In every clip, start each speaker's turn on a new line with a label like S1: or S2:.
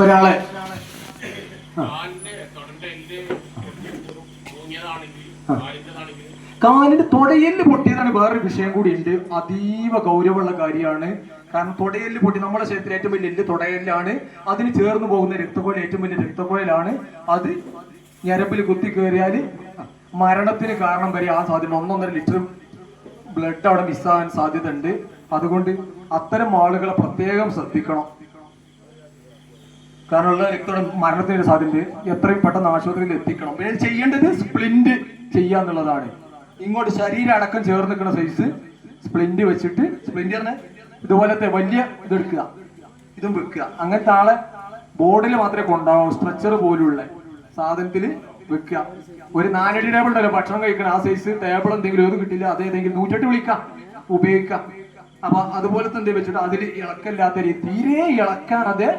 S1: ഒരാളെ.
S2: കാലിന്റെ
S1: തൊടയൽ പൊട്ടിയതാണ് വേറൊരു വിഷയം കൂടി ഉണ്ട്. അതീവ ഗൗരവമുള്ള കാര്യമാണ്. കാരണം തൊടയൽ പൊട്ടി നമ്മുടെ ശരീരത്തിൽ ഏറ്റവും വലിയ എല്ല് തൊടയല്ലാണ്. അതിന് ചേർന്ന് പോകുന്ന രക്തക്കോയിൽ ഏറ്റവും വലിയ രക്തക്കോയിലാണ് അത് ഞരമ്പിൽ കുത്തി കയറിയാൽ മരണത്തിന് കാരണം വരെ ആ സാധ്യത ഒന്നൊന്നര ലിറ്റർ ബ്ലഡ് അവിടെ മിസ്സാകാൻ സാധ്യത ഉണ്ട് അതുകൊണ്ട് അത്തരം ആളുകളെ പ്രത്യേകം ശ്രദ്ധിക്കണം. കാരണമുള്ള രക്തം മരണത്തിന് സാധ്യത എത്രയും പെട്ടെന്ന് ആശുപത്രിയിൽ എത്തിക്കണം. പിന്നെ ചെയ്യേണ്ടത് സ്പ്ലിന്റ് ചെയ്യുക എന്നുള്ളതാണ്. ഇങ്ങോട്ട് ശരീരം അടക്കം ചേർന്ന് നിൽക്കുന്ന സൈസ് സ്പ്ലിന്റ് വെച്ചിട്ട് സ്പ്ലിന്റ് പറഞ്ഞ ഇതുപോലത്തെ വലിയ ഇതെടുക്കുക ഇതും വെക്കുക. അങ്ങനത്തെ ആളെ ബോർഡിൽ മാത്രമേ കൊണ്ടാവൂ സ്ട്രെച്ചർ പോലുള്ള സാധനത്തിൽ വെക്കുക. ഒരു നാലടി ടേബിൾ ഉണ്ടല്ലോ. ഭക്ഷണം കഴിക്കണം ആ സൈസ് ടേബിൾ എന്തെങ്കിലും ഒന്നും കിട്ടില്ല. അതേതെങ്കിലും നൂറ്റെട്ട് വിളിക്കാം. ഉപയോഗിക്കാം. അപ്പൊ അതുപോലത്തെ എന്തെങ്കിലും വെച്ചിട്ട് അതിൽ ഇളക്കല്ലാത്ത രീതി തീരെ ഇളക്കാതെ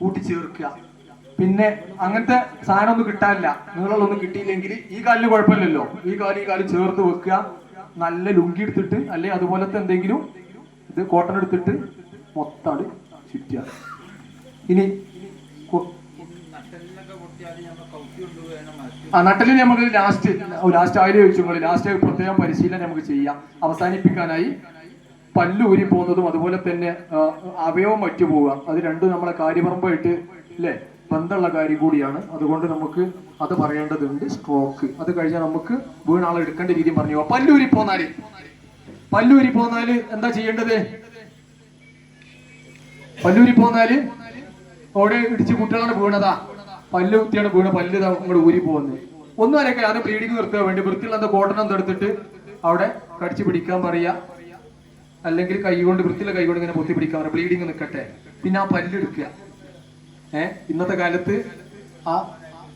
S1: കൂട്ടിച്ചേർക്കുക. പിന്നെ അങ്ങനത്തെ സാധനം ഒന്നും കിട്ടാനില്ല. നീളമൊന്നും കിട്ടിയില്ലെങ്കിൽ ഈ കാലിന് കുഴപ്പമില്ലല്ലോ. ഈ കാൽ ഈ കാൽ ചേർത്ത് വെക്കുക. നല്ല ലുങ്കി എടുത്തിട്ട് അല്ലെ അതുപോലത്തെ എന്തെങ്കിലും ഇത് കോട്ടൺ എടുത്തിട്ട് മൊത്തം ചുറ്റുക. ഇനി ആ നട്ടലിന് നമുക്ക് ലാസ്റ്റ് ലാസ്റ്റ് ആയിരം ചോദിച്ചു ലാസ്റ്റ് പ്രത്യേകം പരിശീലനം നമുക്ക് ചെയ്യാം. അവസാനിപ്പിക്കാനായി പല്ല് ഊരി പോകുന്നതും അതുപോലെ തന്നെ അവയവം മറ്റു പോവുക. അത് രണ്ടും നമ്മളെ കാര്യപറമ്പായിട്ട് അല്ലേ ബന്ധമുള്ള കാര്യം കൂടിയാണ്. അതുകൊണ്ട് നമുക്ക് അത് പറയേണ്ടതുണ്ട് സ്ട്രോക്ക് അത് കഴിഞ്ഞാൽ നമുക്ക് വീണാളെ എടുക്കേണ്ട രീതി പറഞ്ഞു പല്ലൂരി പോന്നാൽ. പല്ലൂരി പോന്നാൽ എന്താ ചെയ്യേണ്ടത്? പല്ലൂരി പോന്നാൽ അവിടെ ഇടിച്ച് കുട്ടികളാണ് വീണതാ. പല്ല് കുത്തിയാണ് വീണ് പല്ല് നമ്മുടെ ഊരി പോകുന്നത് ഒന്നും അല്ലെങ്കിൽ അത് ബ്ലീഡിങ് നിർത്തുക വേണ്ടി വൃത്തിയുള്ള കോട്ടൺ എന്തെടുത്തിട്ട് അവിടെ കടിച്ചു പിടിക്കാൻ പറയാ അല്ലെങ്കിൽ കൈകൊണ്ട് വൃത്തിയുള്ള കൈ കൊണ്ട് ഇങ്ങനെ പൊത്തി പിടിക്കാൻ ബ്ലീഡിങ് നിൽക്കട്ടെ. പിന്നെ ആ പല്ലെടുക്കുക. ഏഹ് ഇന്നത്തെ കാലത്ത് ആ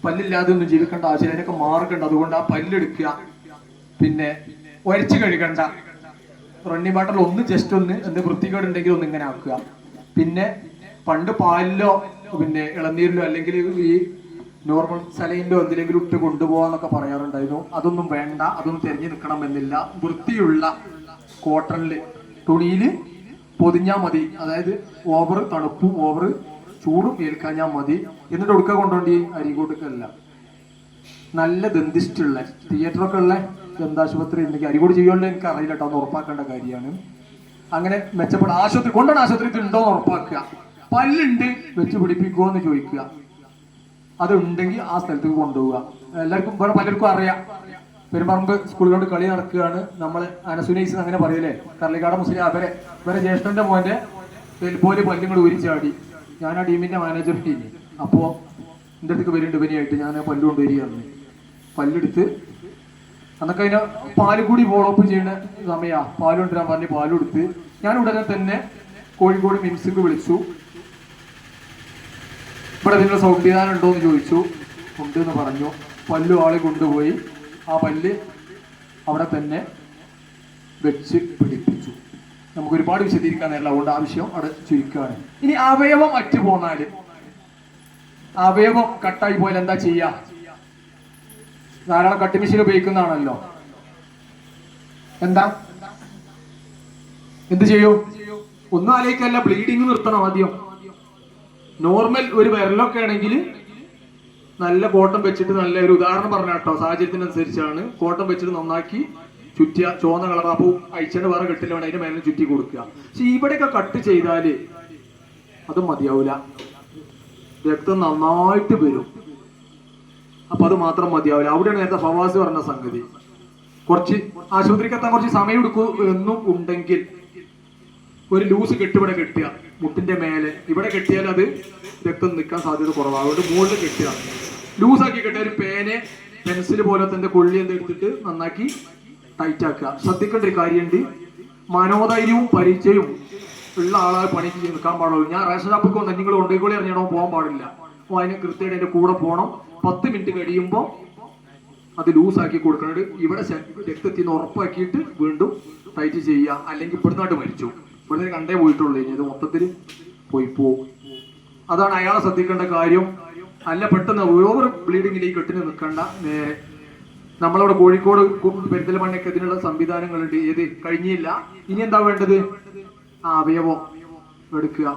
S1: പല്ലില്ലാതെ ഒന്നും ജീവിക്കേണ്ട ആവശ്യമില്ല അതിനൊക്കെ മാർഗുണ്ട് അതുകൊണ്ട് ആ പല്ലെടുക്കുക. പിന്നെ ഒരച്ച് കഴുകണ്ട. റണ്ണി വാട്ടറിൽ ഒന്ന് ജസ്റ്റ് ഒന്ന് എന്ത് വൃത്തികേട് ഉണ്ടെങ്കിൽ ഒന്ന് ഇങ്ങനെ ആക്കുക. പിന്നെ പണ്ട് പാലിലോ പിന്നെ ഇളനീരിലോ അല്ലെങ്കിൽ ഈ നോർമൽ സലൈനിലോ എന്തിലെങ്കിലും ഇട്ട് കൊണ്ടുപോകാന്നൊക്കെ പറയാറുണ്ടായിരുന്നു. അതൊന്നും വേണ്ട. അതൊന്നും തിരഞ്ഞു നിൽക്കണമെന്നില്ല. വൃത്തിയുള്ള കോട്ടണിൽ തുണിയിൽ പൊതിഞ്ഞാൽ മതി. അതായത് ഓവർ തണുപ്പും ഓവർ ചൂടും ഏൽക്കാഞ്ഞാൽ മതി. എന്നിട്ട് ഒടുക്ക കൊണ്ടോണ്ടി? കൊടുക്കല്ല. നല്ല ദന്തിസ്റ്റുള്ള തിയേറ്ററൊക്കെ ഉള്ള ദന്താശുപത്രി ഉണ്ടെങ്കിൽ അരികോട് ചെയ്യുമല്ലോ എനിക്ക് അറിയില്ല കേട്ടോ ഉറപ്പാക്കേണ്ട കാര്യമാണ്. അങ്ങനെ മെച്ചപ്പെട്ട ആശുപത്രി കൊണ്ടാണ് ആശുപത്രി ഉണ്ടോ എന്ന് ഉറപ്പാക്കുക. പല്ലുണ്ട് വെച്ച് പിടിപ്പിക്കുമോ എന്ന് ചോദിക്കുക. അതുണ്ടെങ്കിൽ ആ സ്ഥലത്തേക്ക് കൊണ്ടുപോവുക. എല്ലാവർക്കും പലർക്കും അറിയാം. പെരുമ്പറമ്പ് സ്കൂളിലോട്ട് കളി നടക്കുകയാണ് നമ്മൾ അനസുനൈസ് അങ്ങനെ പറയല്ലേ കർളിക്കാട് മുസ്ലിം അവരെ ഇവരെ ജ്യേഷ്ഠന്റെ മോന്റെ വെൽപ്പോൽ പല്ലുകൾ ഉരിച്ചാടി ഞാൻ ആ ടീമിന്റെ മാനേജർ ടീം അപ്പോ എന്റെ അടുത്തേക്ക് വരുന്നുണ്ട് ഇവനെയായിട്ട് ഞാൻ ആ പല്ല് കൊണ്ടുവരികയാണ് പല്ലെടുത്ത് അന്നൊക്കെ അതിന് പാൽ കൂടി ഫോളോപ്പ് ചെയ്യുന്ന സമയാ. പാൽ കൊണ്ടുവരാൻ പറഞ്ഞ് പാലെടുത്ത് ഞാൻ ഉടനെ തന്നെ കോഴിക്കോട് മിംസിക്ക് വിളിച്ചു. ഇവിടെ നിങ്ങൾ സൗകര്യം ഉണ്ടോ എന്ന് ചോദിച്ചു. ഉണ്ട് എന്ന് പറഞ്ഞു. പല്ലു ആളെ കൊണ്ടുപോയി. ആ പല്ല് അവിടെ തന്നെ വെച്ച് പിടിപ്പിച്ചു. നമുക്ക് ഒരുപാട് വിശദീകരിക്കാൻ നേരില്ല അതുകൊണ്ട് ആവശ്യം അവിടെ ചുരുക്കുകയാണ്. ഇനി അവയവം അറ്റു പോന്നാൽ അവയവം കട്ടായി പോയാൽ എന്താ ചെയ്യാ? ധാരാളം കട്ട് മെഷീൻ ഉപയോഗിക്കുന്നതാണല്ലോ. എന്താ? എന്ത് ചെയ്യൂ? ഒന്നും ആലോചിക്കല്ല ബ്ലീഡിങ് നിർത്തണം ആദ്യം. നോർമൽ ഒരു വിരലൊക്കെ ആണെങ്കിൽ നല്ല കോട്ടം വെച്ചിട്ട് നല്ല ഒരു ഉദാഹരണം പറഞ്ഞ കേട്ടോ സാഹചര്യത്തിനനുസരിച്ചാണ് കോട്ടം വെച്ചിട്ട് നന്നാക്കി ചുറ്റിയ ചുവന്ന കളർ. അപ്പോൾ അയച്ചേണ്ട വേറെ കെട്ടില്ല വേണം. അതിന്റെ മേലെ ചുറ്റി കൊടുക്കുക. പക്ഷെ ഇവിടെയൊക്കെ കട്ട് ചെയ്താൽ അത് മതിയാവൂല. രക്തം നന്നായിട്ട് വരും. അപ്പൊ അത് മാത്രം മതിയാവില്ല അവിടെയാണ് നേരത്തെ ഫവാസ് പറഞ്ഞ സംഗതി. കുറച്ച് ആശുപത്രിക്ക് എത്താൻ കുറച്ച് സമയം എടുക്കൂ എന്നും ഉണ്ടെങ്കിൽ ഒരു ലൂസ് കെട്ട് ഇവിടെ കെട്ടുക. മുട്ടിന്റെ മേലെ. ഇവിടെ കെട്ടിയാൽ അത് രക്തം നിൽക്കാൻ സാധ്യത കുറവാണ് അതുകൊണ്ട് മുകളിൽ കെട്ടുക. ലൂസാക്കി കെട്ടിയ ഒരു പേനെ പെൻസിൽ പോലെ എന്റെ കൊള്ളി എന്ത് എടുത്തിട്ട് നന്നാക്കി ടൈറ്റ് ആക്കുക. ശ്രദ്ധിക്കേണ്ട ഒരു കാര്യമുണ്ട്. മനോധൈര്യവും പരിചയവും ഉള്ള ആളായ പണിക്ക് നിൽക്കാൻ പാടുള്ളൂ. ഞാൻ റേഷൻ ഷാപ്പിൽ വന്ന് നിങ്ങൾ ഉണ്ടെങ്കിൽ അറിഞ്ഞോ പോകാൻ പാടില്ല. അപ്പോൾ അതിന് കൃത്യമായിട്ട് എന്റെ കൂടെ പോകണം പത്ത് മിനിറ്റ് കഴിയുമ്പോൾ അത് ലൂസാക്കി കൊടുക്കുന്നത് ഇവിടെ രക്തത്തിന്ന് ഉറപ്പാക്കിയിട്ട് വീണ്ടും ടൈറ്റ് ചെയ്യുക. അല്ലെങ്കിൽ ഇവിടുന്നായിട്ട് മരിച്ചു. ഇവിടുന്ന് കണ്ടേ പോയിട്ടുള്ളൂ. ഇനി ഇത് മൊത്തത്തിൽ പോയി പോവും. അതാണ് അയാളെ ശ്രദ്ധിക്കേണ്ട കാര്യം. അല്ല പെട്ടെന്ന് ഓവർ ബ്ലീഡിങ്ങിലേക്ക് ഒട്ടിന് നിൽക്കണ്ട. നമ്മളവിടെ കോഴിക്കോട് പെരുത്തലമണ്ണയ്ക്ക് ഇതിനുള്ള സംവിധാനങ്ങളുണ്ട്. ഏത്? കഴിഞ്ഞില്ല. ഇനി എന്താ വേണ്ടത്? ആ അവയവം എടുക്കുക.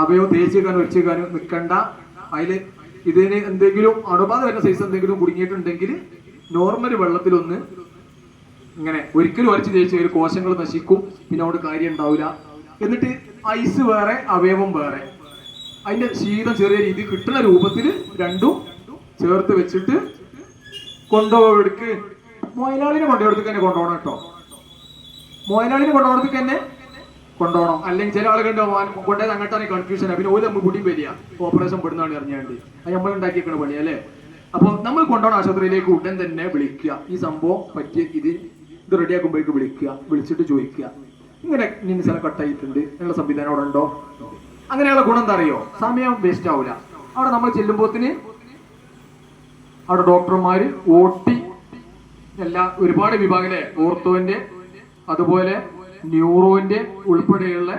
S1: അവയവം തേച്ചേക്കാനും ഒഴിച്ചേക്കാനും നിൽക്കണ്ട. അതിൽ ഇതിന് എന്തെങ്കിലും അണുബാധ വരുന്ന സൈസ് എന്തെങ്കിലും കുടുങ്ങിയിട്ടുണ്ടെങ്കിൽ നോർമൽ വെള്ളത്തിലൊന്ന് ഇങ്ങനെ ഒരിക്കലും ഉരച്ച് തേച്ച് ഒരു കോശങ്ങൾ നശിക്കും. പിന്നെ അവിടെ കാര്യം ഉണ്ടാവില്ല. എന്നിട്ട് ഐസ് വേറെ അവയവം വേറെ. അതിന്റെ ശീതം ചെറിയ രീതി കിട്ടുന്ന രൂപത്തിൽ രണ്ടും ചേർത്ത് വെച്ചിട്ട് കൊണ്ടുപോയെടുക്ക് മൊയലാളിനെ കൊണ്ടുപോയെടുത്ത് തന്നെ കൊണ്ടുപോകണം കേട്ടോ. മൊയലാളിനെ കൊണ്ടുപോകണത്തേക്ക് തന്നെ കൊണ്ടുപോകണം. അല്ലെങ്കിൽ ചില ആളുകളുടെ കൊണ്ടേ അങ്ങോട്ടാണ് കൺഫ്യൂഷൻ പിന്നെ ഒരു നമ്മൾ കുടിയും വരിക. ഓപ്പറേഷൻ പെടുന്നതാണ് അറിഞ്ഞാണ്ട് അത് നമ്മൾ ഉണ്ടാക്കിയേക്കണ പണി അല്ലേ? അപ്പൊ നമ്മൾ കൊണ്ടുപോകണം ആശുപത്രിയിലേക്ക് ഉടൻ തന്നെ വിളിക്കുക. ഈ സംഭവം പറ്റിയ ഇത് ഇത് റെഡിയാക്കുമ്പോഴേക്ക് വിളിക്കുക. വിളിച്ചിട്ട് ചോദിക്കുക. ഇങ്ങനെ ഇന്ന സ്ഥലം കട്ടായിട്ടുണ്ട് നിങ്ങളുടെ സംവിധാനം അവിടെ ഉണ്ടോ? അങ്ങനെയുള്ള ഗുണം എന്താ അറിയോ? സമയം വേസ്റ്റ് ആവില്ല അവിടെ നമ്മൾ ചെല്ലുമ്പോത്തിന് അവിടെ ഡോക്ടർമാർ ഓട്ടി എല്ലാ ഒരുപാട് വിഭാഗങ്ങളെ ഓർത്തോന്റെ അതുപോലെ ന്യൂറോന്റെ ഉൾപ്പെടെയുള്ള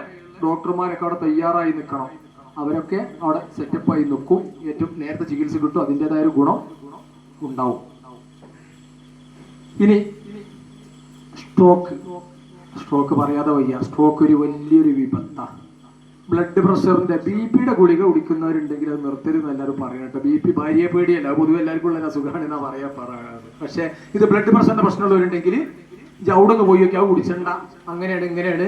S1: ഡോക്ടർമാരൊക്കെ അവിടെ തയ്യാറായി നിൽക്കണം. അവരൊക്കെ അവിടെ സെറ്റപ്പായി നിൽക്കും. ഏറ്റവും നേരത്തെ ചികിത്സ കിട്ടും. അതിന്റെതായ ഒരു ഗുണം ഉണ്ടാവും. ഇനി സ്ട്രോക്ക് സ്ട്രോക്ക് പറയാതെ വയ്യ. സ്ട്രോക്ക് ഒരു വലിയൊരു വിപത്താണ് ബ്ലഡ് പ്രഷറിന്റെ ബി പിയുടെ ഗുളിക കുടിക്കുന്നവരുണ്ടെങ്കിൽ അത് നിർത്തരുന്ന് എല്ലാവരും പറയട്ടെ ബി പി ഭാര്യയെ പേടിയല്ല പൊതുവെ എല്ലാവർക്കും ഉള്ള അസുഖമാണ് എന്നാ പറയാ പറയാറ് പക്ഷെ ഇത് ബ്ലഡ് പ്രഷറിന്റെ പ്രശ്നമുള്ളവരുണ്ടെങ്കിൽ ജൗടൊന്ന് പോയി ഒക്കെ കുടിച്ചണ്ട. അങ്ങനെയാണ് ഇങ്ങനെയാണ്.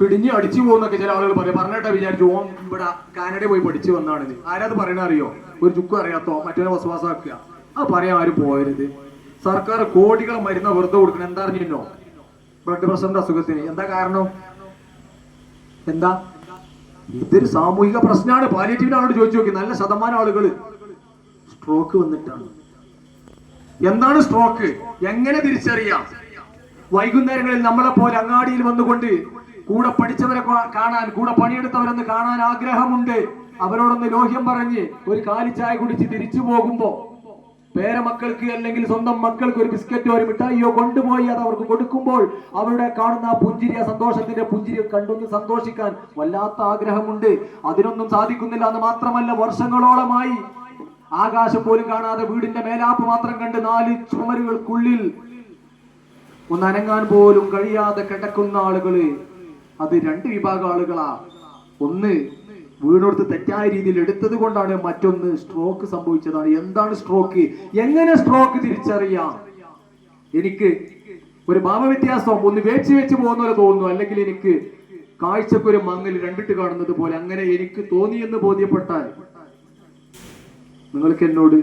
S1: കിടിഞ്ഞ് അടിച്ചു പോകുന്നൊക്കെ ചില ആളുകൾ പറയും. പറഞ്ഞിട്ടാ വിചാരിച്ചു ഓം ഇവിടെ കാനഡ പോയി പഠിച്ചു വന്നാണ് ആരാത് പറയണ അറിയോ? ഒരു ചുക്കും അറിയാത്തോ? മറ്റൊരു വസവാസാക്കുക. അത് പറയാൻ ആരും പോകരുത് സർക്കാർ കോടികൾ മരുന്ന് വെറുതെ കൊടുക്കണം. എന്താ അറിഞ്ഞോ ബ്ലഡ് പ്രഷറിന്റെ അസുഖത്തിന്. എന്താ കാരണം? എന്താ? ഇതൊരു സാമൂഹിക പ്രശ്നമാണ്. പാലിയേറ്റീവിനാണ് ചോദിച്ചു നോക്കി. നല്ല ശതമാനം ആളുകൾ സ്ട്രോക്ക് വന്നിട്ടാണ്. എന്താണ് സ്ട്രോക്ക് എങ്ങനെ തിരിച്ചറിയാം? വൈകുന്നേരങ്ങളിൽ നമ്മളെ പോലെ അങ്ങാടിയിൽ വന്നുകൊണ്ട് കൂടെ പഠിച്ചവരെ കാണാൻ കൂടെ പണിയെടുത്തവരെന്ന് കാണാൻ ആഗ്രഹമുണ്ട്. അവരോടൊന്ന് ലോഹ്യം പറഞ്ഞ് ഒരു കാലിച്ചായ കുടിച്ച് തിരിച്ചു പോകുമ്പോ പേരമക്കൾക്ക് അല്ലെങ്കിൽ സ്വന്തം മക്കൾക്ക് ഒരു ബിസ്ക്കറ്റോ ഒരു മിഠായിയോ കൊണ്ടുപോയി അത് അവർക്ക് കൊടുക്കുമ്പോൾ അവരുടെ കാണുന്ന ആ പുഞ്ചിരി ആ സന്തോഷത്തിന്റെ പുഞ്ചിരി കണ്ടൊന്ന് സന്തോഷിക്കാൻ വല്ലാത്ത ആഗ്രഹമുണ്ട്. അതിനൊന്നും സാധിക്കുന്നില്ല എന്ന് മാത്രമല്ല വർഷങ്ങളോളമായി ആകാശം പോലും കാണാതെ വീടിന്റെ മേലാപ്പ് മാത്രം കണ്ട് നാല് ചുമരുകൾക്കുള്ളിൽ ഒന്ന് അനങ്ങാൻ പോലും കഴിയാതെ കിടക്കുന്ന ആളുകൾ. അത് രണ്ട് വിഭാഗം ആളുകളാ. ഒന്ന് വീണെടുത്ത് തെറ്റായ രീതിയിൽ എടുത്തത് കൊണ്ടാണ് മറ്റൊന്ന് സ്ട്രോക്ക് സംഭവിച്ചതാണ്. എന്താണ് സ്ട്രോക്ക് എങ്ങനെ സ്ട്രോക്ക് തിരിച്ചറിയാം? എനിക്ക് ഒരു ഭാവവ്യത്യാസം ഒന്ന് വേച്ച് വെച്ച് പോകുന്ന പോലെ തോന്നുന്നു. അല്ലെങ്കിൽ എനിക്ക് കാഴ്ചക്കൊരു മങ്ങൽ രണ്ടിട്ട് കാണുന്നത് പോലെ അങ്ങനെ എനിക്ക് തോന്നിയെന്ന് ബോധ്യപ്പെട്ടാൽ നിങ്ങൾക്ക് എന്നോട്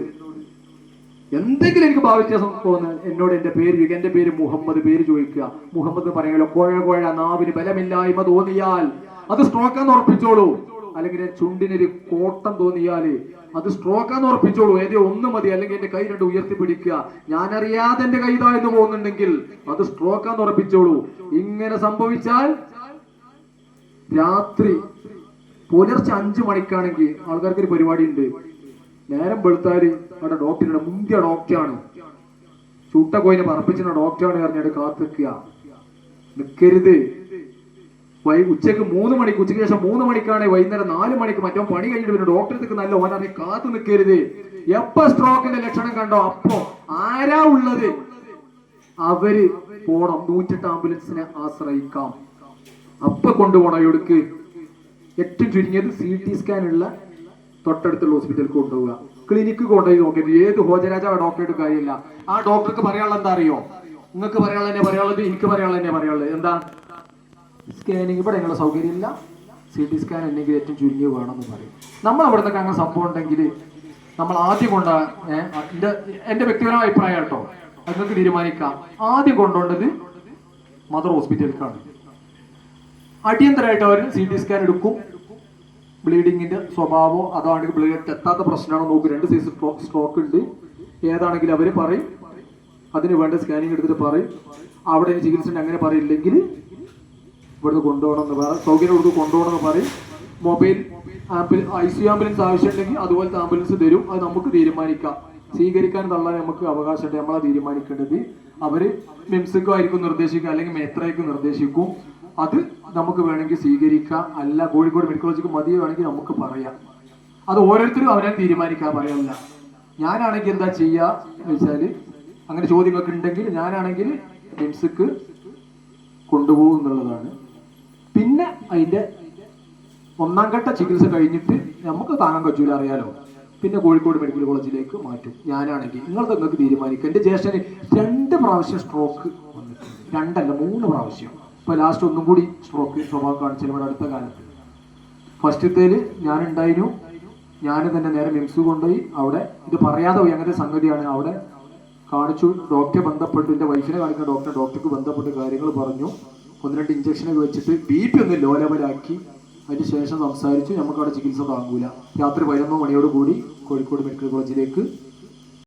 S1: എന്തെങ്കിലും എനിക്ക് ഭാവവ്യത്യാസം തോന്നുന്നു എന്നോട് എന്റെ പേര് എന്റെ പേര് മുഹമ്മദ് പേര് ചോദിക്കുക. മുഹമ്മദ് പറയുമല്ലോ കോഴ കോഴ നാവിന് ബലമില്ലായ്മ തോന്നിയാൽ അത് സ്ട്രോക്കാന്ന് ഉറപ്പിച്ചോളൂ. അല്ലെങ്കിൽ ചുണ്ടിനൊരു കോട്ടം തോന്നിയാൽ അത് സ്ട്രോക്കാന്ന് ഉറപ്പിച്ചോളൂ. ഏതേ ഒന്ന് മതി. അല്ലെങ്കിൽ എന്റെ കൈ രണ്ട് ഉയർത്തി പിടിക്കുക ഞാനറിയാതെ എന്റെ കൈ താഴ്ന്നു പോകുന്നുണ്ടെങ്കിൽ അത് സ്ട്രോക്കാന്ന് ഉറപ്പിച്ചോളൂ. ഇങ്ങനെ സംഭവിച്ചാൽ രാത്രി പുലർച്ചെ അഞ്ചു മണിക്കാണെങ്കിൽ ആൾക്കാർക്ക് ഒരു പരിപാടി ഉണ്ട് നേരം വെളുത്താൽ അവിടെ ഡോക്ടറുടെ മുന്തിയ ഡോക്ടറാണ് ചുട്ട കോയിനെ പറപ്പിച്ചിട്ട് ഡോക്ടറാണ് പറഞ്ഞിട്ട് കാത്തു നിൽക്കരുത് വൈ ഉച്ചയ്ക്ക് മൂന്ന് മണിക്ക് ഉച്ചയ്ക്ക് ശേഷം മൂന്ന് മണിക്കാണ് വൈകുന്നേരം നാല് മണിക്ക് മറ്റോ പണി കഴിഞ്ഞിട്ട് പിന്നെ ഡോക്ടർക്ക് നല്ല ഓനാണ് കാത്തു നിൽക്കരുത്. എപ്പോ സ്ട്രോക്കിന്റെ ലക്ഷണം കണ്ടോ? അപ്പോ ആരാ ഉള്ളത്? അവർ പോണം. നൂറ്റെട്ട് ആംബുലൻസിനെ ആശ്രയിക്കാം. അപ്പൊ കൊണ്ടുപോകണം എവിടേക്ക് ഏറ്റവും ചുരുങ്ങിയത് സി ടി സ്കാൻ ഉള്ള തൊട്ടടുത്തുള്ള ഹോസ്പിറ്റലിൽ കൊണ്ടുപോവുക. ക്ലിനിക്ക് കൊണ്ടുപോയി നോക്കരുത് ഏത് ഹോജരാജ ഡോക്ടറുടെ കാര്യമില്ല. ആ ഡോക്ടർക്ക് പറയാനുള്ള എന്താ അറിയോ? നിങ്ങൾക്ക് പറയാനുള്ള തന്നെ പറയാനുള്ളത് എനിക്ക് പറയാനുള്ള തന്നെ പറയാനുള്ളത്. എന്താ? സ്കാനിങ് ഇവിടെ ഞങ്ങളുടെ സൗകര്യമില്ല. സി ടി സ്കാൻ ഉണ്ടെങ്കിൽ ഏറ്റവും ചുരുങ്ങി വേണമെന്ന് പറയും. നമ്മൾ അവിടുത്തെ അങ്ങനെ സംഭവം ഉണ്ടെങ്കിൽ നമ്മൾ ആദ്യം കൊണ്ട എന്റെ എന്റെ വ്യക്തിപരമായ അഭിപ്രായം കേട്ടോ. നിങ്ങൾക്ക് തീരുമാനിക്കാം. ആദ്യം കൊണ്ടുപോകേണ്ടത് മദർ ഹോസ്പിറ്റലിലേക്കാണ്. അടിയന്തരമായിട്ട് അവർ സി ടി സ്കാൻ എടുക്കും. ബ്ലീഡിങ്ങിന്റെ സ്വഭാവം അതാണെങ്കിൽ ബ്ലീഡ് എത്താത്ത പ്രശ്നമാണോ നോക്കും. രണ്ട് സൈസ് സ്ട്രോക്ക് ഉണ്ട്. ഏതാണെങ്കിലും അവർ പറയും. അതിന് വേണ്ട സ്കാനിങ് എടുത്തിട്ട് പറയും. അവിടെ ചികിത്സ അങ്ങനെ പറയില്ലെങ്കിൽ ഇവിടുന്ന് കൊണ്ടുപോകണം എന്ന് പറയും സൗകര്യം ഇവിടുന്ന് കൊണ്ടുപോകണം എന്ന് പറയും. Mobile ambulance I C ambulance ആവശ്യമുണ്ടെങ്കിൽ അതുപോലത്തെ ആംബുലൻസ് തരും. അത് നമുക്ക് തീരുമാനിക്കാം. സ്വീകരിക്കാൻ തള്ളാൻ നമുക്ക് അവകാശമുണ്ട്. നമ്മളാ തീരുമാനിക്കേണ്ടത്. അവർ മിംസക്കോ ആയിരിക്കും നിർദ്ദേശിക്കുക അല്ലെങ്കിൽ മേത്രയ്ക്കും നിർദ്ദേശിക്കും. അത് നമുക്ക് വേണമെങ്കിൽ സ്വീകരിക്കാം. അല്ല കോഴിക്കോട് മെഡിക്കൽ കോളേജിക്ക് മതി വേണമെങ്കിൽ നമുക്ക് പറയാം. അത് ഓരോരുത്തരും അവരെ തീരുമാനിക്കാൻ പറയാനില്ല ഞാനാണെങ്കിൽ എന്താ ചെയ്യുക വെച്ചാൽ അങ്ങനെ ചോദ്യങ്ങളൊക്കെ ഉണ്ടെങ്കിൽ ഞാനാണെങ്കിൽ മിംസക്ക് കൊണ്ടുപോകും എന്നുള്ളതാണ്. അതിന്റെ ഒന്നാം ഘട്ട ചികിത്സ കഴിഞ്ഞിട്ട് നമുക്ക് താങ്ങാൻ പറ്റൂല അറിയാലോ. പിന്നെ കോഴിക്കോട് മെഡിക്കൽ കോളേജിലേക്ക് മാറ്റും. ഞാനാണെങ്കിൽ നിങ്ങൾക്ക് നിങ്ങൾക്ക് തീരുമാനിക്കും. എന്റെ ജ്യേഷ്ഠന് രണ്ട് പ്രാവശ്യം സ്ട്രോക്ക് വന്നിട്ടുണ്ട്. രണ്ടല്ല മൂന്ന് പ്രാവശ്യം. ഇപ്പൊ ലാസ്റ്റ് ഒന്നും കൂടി സ്ട്രോക്ക് സ്വഭാവം കാണിച്ചാൽ ഇവിടെ അടുത്ത കാലത്ത്. ഫസ്റ്റത്തേൽ ഞാൻ ഉണ്ടായിരുന്നു ഞാൻ തന്നെ നേരെ മിംസ് കൊണ്ടുപോയി. അവിടെ ഇത് പറയാതെ പോയി. അങ്ങനത്തെ സംഗതിയാണ്. അവിടെ കാണിച്ചു. ഡോക്ടറെ ബന്ധപ്പെട്ടു. എന്റെ വൈഫിനെ കാണിക്കുന്ന ഡോക്ടറെ ഡോക്ടർക്ക് ബന്ധപ്പെട്ട് കാര്യങ്ങൾ പറഞ്ഞു. ഒന്ന് രണ്ട് ഇഞ്ചക്ഷനൊക്കെ വെച്ചിട്ട് ബി പി ഒന്ന് ലോ ലെവലാക്കി അതിന് ശേഷം സംസാരിച്ചു. നമുക്ക് അവിടെ ചികിത്സ താങ്ങൂല. രാത്രി പതിനൊന്ന് മണിയോട് കൂടി കോഴിക്കോട് മെഡിക്കൽ കോളേജിലേക്ക്